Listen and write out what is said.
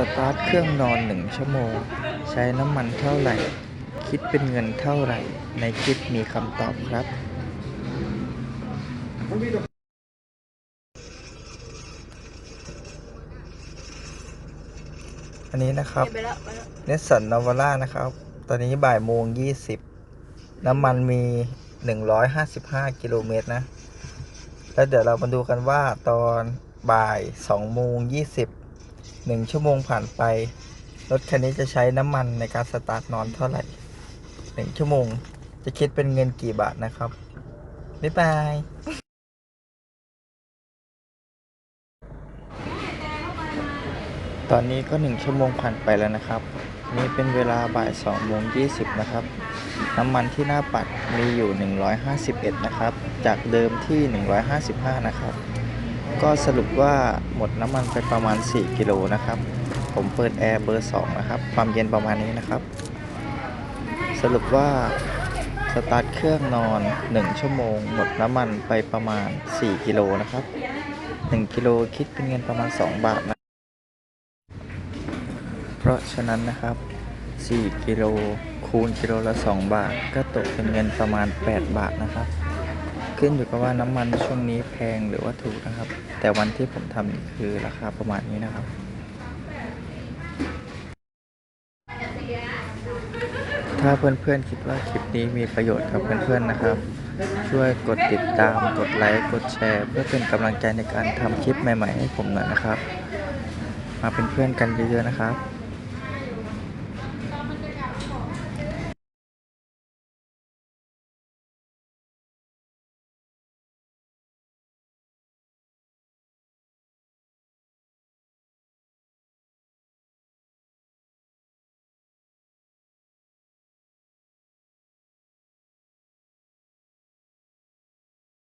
สตาร์ทเครื่องนอน 1 ชั่วโมง ใช้น้ำมันเท่าไหร่ คิดเป็นเงินเท่าไหร่ ในคลิปมีคำตอบครับ อันนี้นะครับเนสสันนาวาร่านะครับ ตอนนี้บ่ายโมงยี่สิบน้ำมันมีหนึ่งร้อยห้าสิบห้ากิโลเมตรนะ แล้วเดี๋ยวเรามาดูกันว่าตอนบ่ายสองโมงยี่สิบ หนึ่งชั่วโมงผ่านไป รถคันนี้จะใช้น้ำมันในการสตาร์ทนอนเท่าไหร่หนึ่งชั่วโมง จะคิดเป็นเงินกี่บาทนะครับ บ๊ายบายตอนนี้ก็หนึ่งชั่วโมงผ่านไปแล้วนะครับ นี่เป็นเวลาบ่ายสองโมงยี่สิบนะครับ น้ำมันที่หน้าปัดมีอยู่ 151 นะครับ จากเดิมที่ 155 นะครับ ก็สรุปว่าหมดน้ำมันไปประมาณ 4 กิโลนะครับ ผมเปิดแอร์เบอร์ 2 นะครับ ความเย็นประมาณนี้นะครับ สรุปว่าสตาร์ทเครื่องนอน 1 ชั่วโมง หมดน้ำมันไปประมาณ 4 กิโลนะครับ 1 กิโลคิดเป็นเงินประมาณ 2 บาทนะ เพราะฉะนั้นนะครับ 4 กิโลคูณกิโลละ 2 บาท ก็ตกเป็นเงินประมาณ 8 บาทนะครับ ขึ้นอยู่กับว่าน้ำมันช่วงนี้แพงหรือว่าถูกนะครับ แต่วันที่ผมทำคือราคาประมาณนี้นะครับ ถ้าเพื่อนๆคิดว่าคลิปนี้มีประโยชน์กับเพื่อนๆนะครับ ช่วยกดติดตามกดไลค์กดแชร์ เพื่อเป็นกำลังใจในการทำคลิปใหม่ ๆ ให้ผมหน่อยนะครับ มาเป็นเพื่อนกันเยอะๆนะครับ